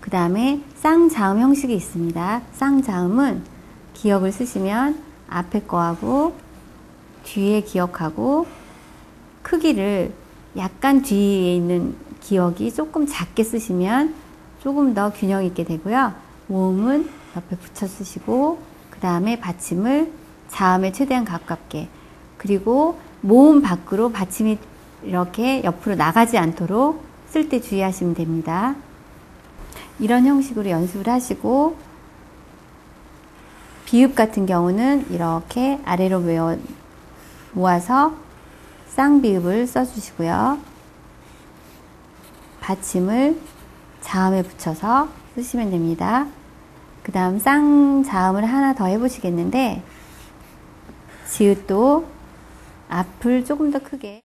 그 다음에 쌍자음 형식이 있습니다. 쌍자음은 기억을 쓰시면 앞에 거하고 뒤에 기억하고 크기를 약간 뒤에 있는 기억이 조금 작게 쓰시면 조금 더 균형 있게 되고요. 모음은 옆에 붙여 쓰시고 그 다음에 받침을 자음에 최대한 가깝게 그리고 모음 밖으로 받침이 이렇게 옆으로 나가지 않도록 쓸 때 주의하시면 됩니다. 이런 형식으로 연습을 하시고 비읍 같은 경우는 이렇게 아래로 외워 모아서 쌍비읍을 써주시고요. 받침을 자음에 붙여서 쓰시면 됩니다. 그 다음 쌍자음을 하나 더 해보시겠는데 지읒도 앞을 조금 더 크게